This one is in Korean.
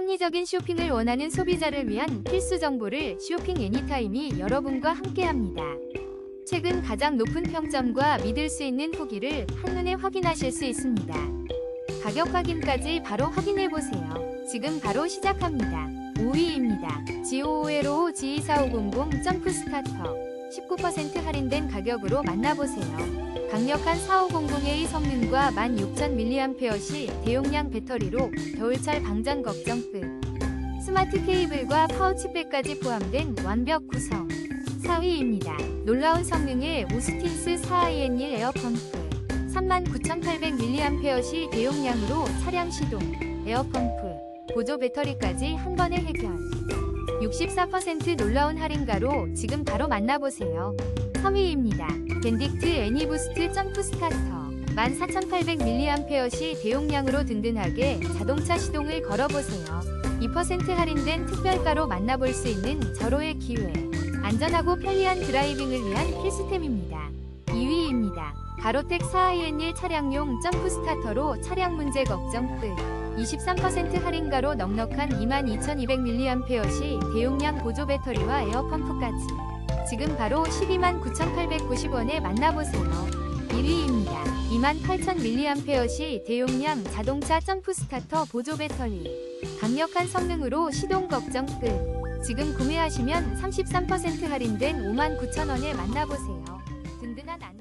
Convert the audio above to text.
합리적인 쇼핑을 원하는 소비자를 위한 필수 정보를 쇼핑 애니타임이 여러분과 함께합니다. 최근 가장 높은 평점과 믿을 수 있는 후기를 한눈에 확인하실 수 있습니다. 가격 확인까지 바로 확인해 보세요. 지금 바로 시작합니다. 5위입니다. GOOLO G24500 점프 스타터 19% 할인된 가격으로 만나보세요. 강력한 4500A의 성능과 16,000mAh 대용량 배터리로 겨울철 방전 걱정 끝. 스마트 케이블과 파우치백까지 포함된 완벽 구성. 4위입니다. 놀라운 성능의 오스틴스 4IN1 에어펌프. 39,800mAh 대용량으로 차량 시동, 에어펌프, 보조 배터리까지 한 번에 해결. 64% 놀라운 할인가로 지금 바로 만나보세요. 3위입니다. 밴딕트 애니부스트 점프 스타터. 14,800mAh 대용량으로 든든하게 자동차 시동을 걸어보세요. 2% 할인된 특별가로 만나볼 수 있는 절호의 기회. 안전하고 편리한 드라이빙을 위한 필수템입니다. 2위입니다. 가로텍 4IN1 차량용 점프 스타터로 차량 문제 걱정 끝. 23% 할인가로 넉넉한 22,200mAh 대용량 보조 배터리와 에어펌프까지. 지금 바로 129,890원에 만나보세요. 1위입니다. 28,000mAh 대용량 자동차 점프 스타터 보조 배터리. 강력한 성능으로 시동 걱정 끝. 지금 구매하시면 33% 할인된 59,000원에 만나보세요. 든든한 안